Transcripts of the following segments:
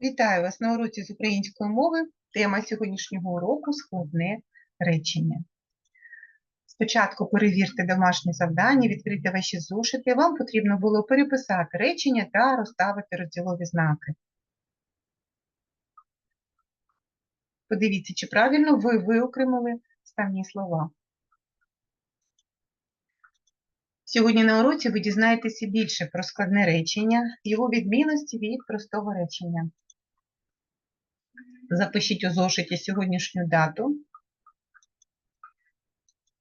Вітаю вас на уроці з української мови. Тема сьогоднішнього уроку складне речення. Спочатку перевірте домашнє завдання, відкрийте ваші зошити. Вам потрібно було переписати речення та розставити розділові знаки. Подивіться, чи правильно ви виокремили ставні слова. Сьогодні на уроці ви дізнаєтеся більше про складне речення, його відмінності від простого речення. Запишіть у зошиті сьогоднішню дату.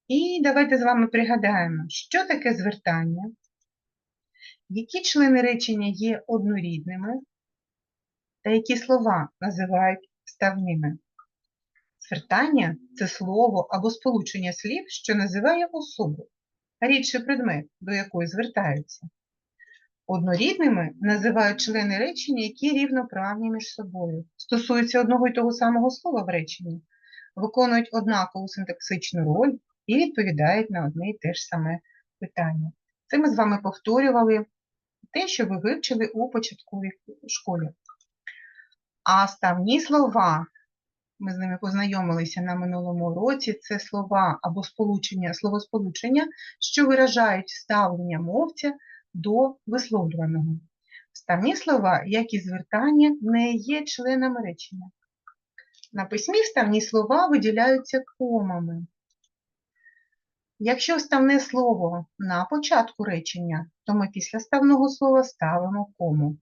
І давайте з вами пригадаємо, що таке звертання, які члени речення є однорідними, та які слова називають вставними. Звертання це слово або сполучення слів, що називає особу, рідший предмет, до якої звертаються. Однорідними називають члени речення, які рівноправні між собою, стосуються одного й того самого слова в реченні, виконують однакову синтаксичну роль і відповідають на одне й те ж саме питання. Це ми з вами повторювали те, що ви вивчили у початковій школі. А ставні слова, ми з ними познайомилися на минулому році, це слова або сполучення, словосполучення, що виражають ставлення мовця до висловлюваного. Вставні слова, як і звертання, не є членами речення. На письмі вставні слова виділяються комами. Якщо вставне слово на початку речення, то ми після ставного слова ставимо кому.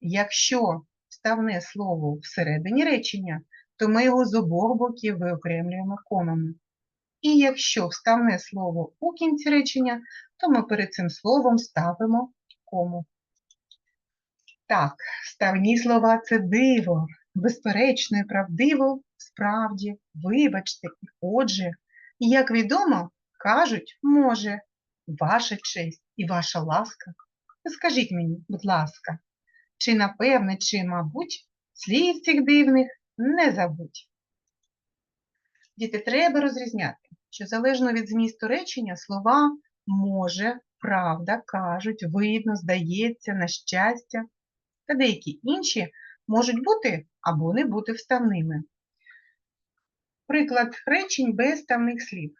Якщо вставне слово всередині речення, то ми його з обох боків виокремлюємо комами. І якщо вставне слово у кінці речення, то ми перед цим словом ставимо кому. Так, вставні слова це диво, безперечно і правдиво, справді, вибачте, і отже. І, як відомо, кажуть, може, ваша честь і ваша ласка. Скажіть мені, будь ласка, чи напевне, чи, мабуть, слів цих дивних не забудь. Діти, треба розрізняти, що залежно від змісту речення слова може, правда, кажуть, видно, здається, на щастя та деякі інші можуть бути або не бути вставними. Приклад речень без ставних слів.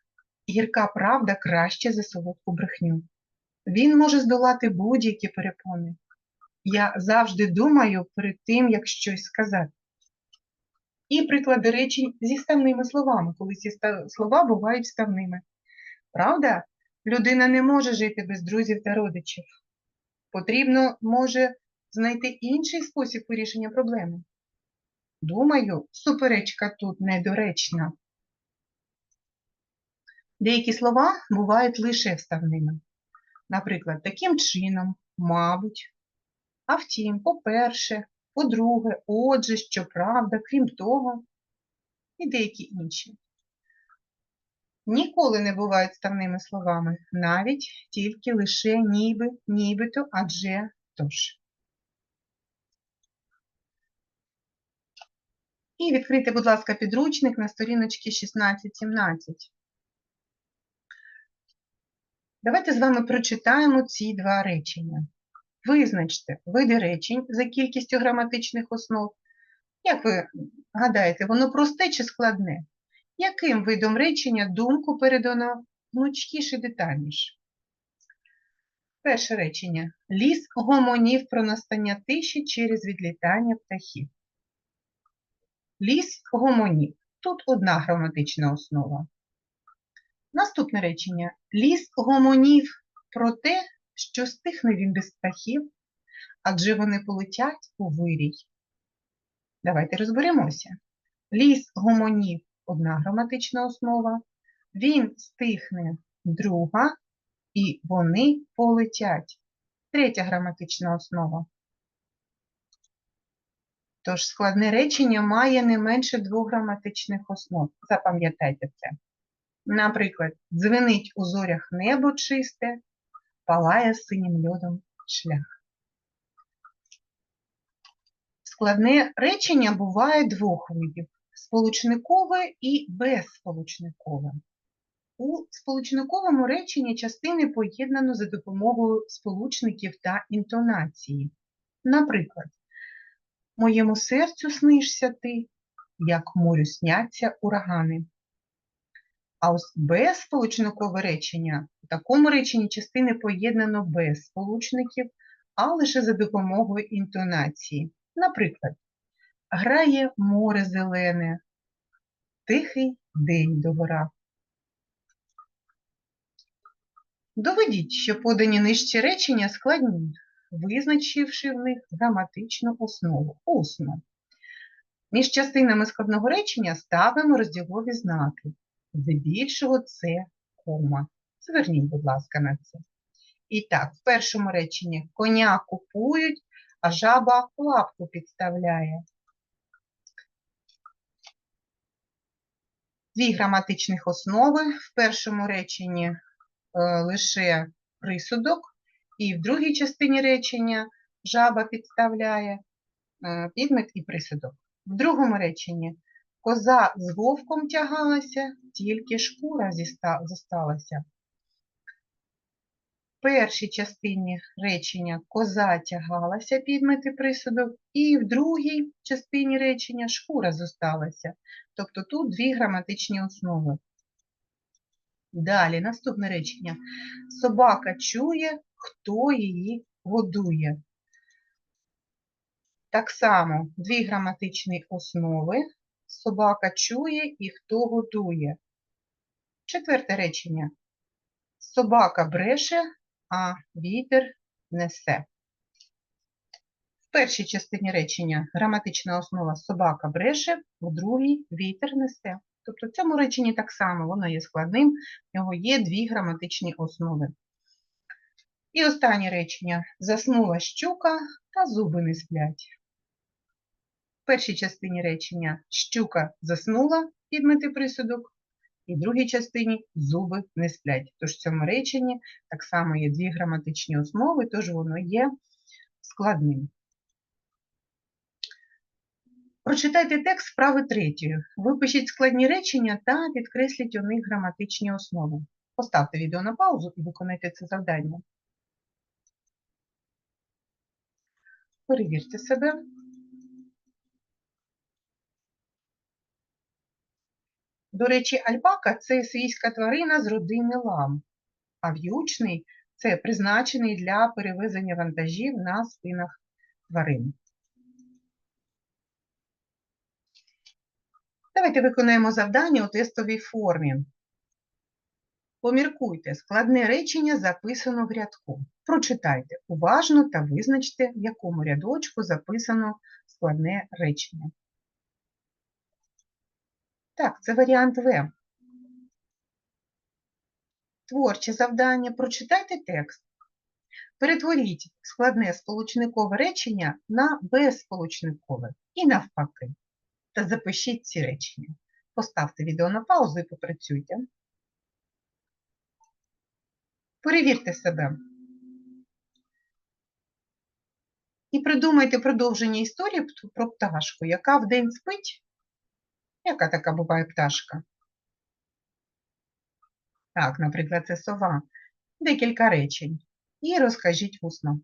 Гірка правда краще за солодку брехню. Він може здолати будь-які перепони. Я завжди думаю перед тим, як щось сказати. І приклади речень зі ставними словами, коли ці слова бувають ставними. Правда, людина не може жити без друзів та родичів. Потрібно, може, знайти інший спосіб вирішення проблеми. Думаю, суперечка тут недоречна. Деякі слова бувають лише вставними. Наприклад, таким чином, мабуть, а втім, по-перше, по-друге, отже, щоправда, крім того, і деякі інші. Ніколи не бувають ставними словами, навіть тільки лише ніби, нібито, адже тож. І відкрийте, будь ласка, підручник на сторіночці 16-17. Давайте з вами прочитаємо ці два речення. Визначте види речень за кількістю граматичних основ. Як ви гадаєте, воно просте чи складне? Яким видом речення думку передано гнучкіше і детальніше? Перше речення. Ліс гомонів про настання тиші через відлітання птахів. Ліс гомонів. Тут одна граматична основа. Наступне речення. Ліс гомонів про те, що стихне він без птахів, адже вони полетять у вирій. Давайте розберемося. Ліс гомонів одна граматична основа, він стихне друга, і вони полетять. Третя граматична основа. Тож складне речення має не менше двох граматичних основ. Запам'ятайте це. Наприклад, дзвенить у зорях небо чисте, палає синім льодом шлях. Складне речення буває двох видів сполучникове і безсполучникове. У сполучниковому реченні частини поєднано за допомогою сполучників та інтонації. Наприклад, моєму серцю снишся ти, як морю сняться урагани. А ось безсполучникове речення, у такому реченні частини поєднано без сполучників, а лише за допомогою інтонації. Наприклад, грає море зелене, тихий день догора. Доведіть, що подані нижче речення складні, визначивши в них граматичну основу усно. Між частинами складного речення ставимо розділові знаки. Здебільшого це кома. Зверніть, будь ласка, на це. І так, в першому реченні коня купують, а жаба лапку підставляє. Дві граматичних основи. В першому реченні е, лише присудок, і в другій частині речення жаба підставляє е, підмет і присудок. В другому реченні коза з вовком тягалася, тільки шкура зосталася. В першій частині речення коза тягалася, підмет і присудок, і в другій частині речення шкура зосталася. Тобто тут дві граматичні основи. Далі, наступне речення. Собака чує, хто її годує. Так само дві граматичні основи. Собака чує і хто годує. Четверте речення. Собака бреше, а вітер несе. В першій частині речення граматична основа собака бреше, у другій вітер несе. Тобто в цьому реченні так само воно є складним, в нього є дві граматичні основи. І останнє речення. Заснула щука, та зуби не сплять. Першій частині речення щука заснула, підмети присудок, і в другій частині зуби не сплять. Тож в цьому реченні так само є дві граматичні основи, тож воно є складним. Прочитайте текст вправи третьої. Випишіть складні речення та підкресліть у них граматичні основи. Поставте відео на паузу і виконайте це завдання. Перевірте себе. До речі, альпака це свійська тварина з родини лам, а в'ючний це призначений для перевезення вантажів на спинах тварин. Давайте виконаємо завдання у тестовій формі. Поміркуйте, складне речення записано в рядку. Прочитайте уважно та визначте, в якому рядочку записано складне речення. Так, це варіант В. Творче завдання. Прочитайте текст. Перетворіть складне сполучникове речення на безсполучникове і навпаки. Та запишіть ці речення. Поставте відео на паузу і попрацюйте. Перевірте себе. І придумайте продовження історії про пташку, яка вдень спить. Яка така буває пташка? Так, наприклад, це сова. Декілька речень. І розкажіть усно.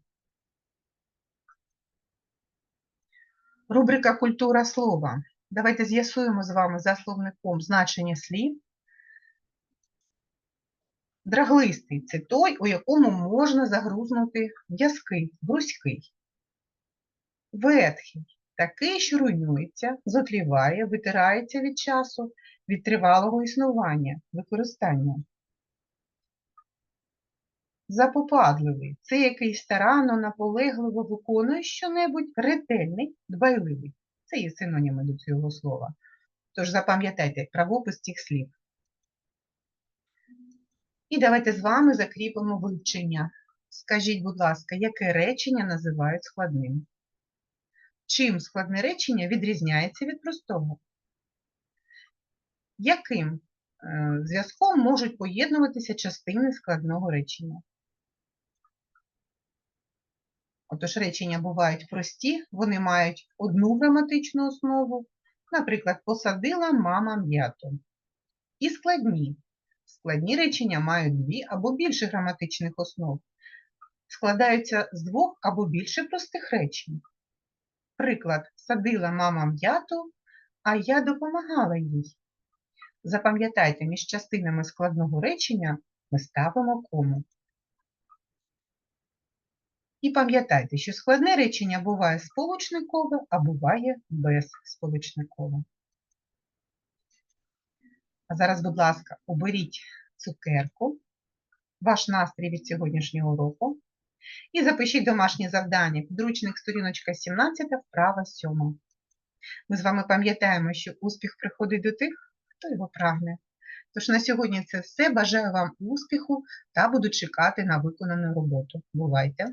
Рубрика Культура слова. Давайте з'ясуємо з вами за словником значення слів. Драглистий це той, у якому можна загрузнути в'язкий, грузький. Ветхий такий, що руйнується, зотліває, витирається від часу, від тривалого існування, використання. Запопадливий це який старанно, наполегливо виконує щонебудь ретельний, дбайливий. Це є синоніми до цього слова. Тож запам'ятайте правопис цих слів. І давайте з вами закріпимо вивчення. Скажіть, будь ласка, яке речення називають складним? Чим складне речення відрізняється від простого? Яким е, зв'язком можуть поєднуватися частини складного речення? Отож, речення бувають прості, вони мають одну граматичну основу, наприклад, посадила мама м'яту. І складні. Складні речення мають дві або більше граматичних основ, складаються з двох або більше простих речень. Приклад, садила мама м'яту, а я допомагала їй. Запам'ятайте, між частинами складного речення ми ставимо кому. І пам'ятайте, що складне речення буває сполучникове, а буває безсполучникове. А зараз, будь ласка, оберіть цукерку, ваш настрій від сьогоднішнього уроку і запишіть домашнє завдання. Підручник сторіночка 17, вправа 7. Ми з вами пам'ятаємо, що успіх приходить до тих, хто його прагне. Тож на сьогодні це все. Бажаю вам успіху та буду чекати на виконану роботу. Бувайте!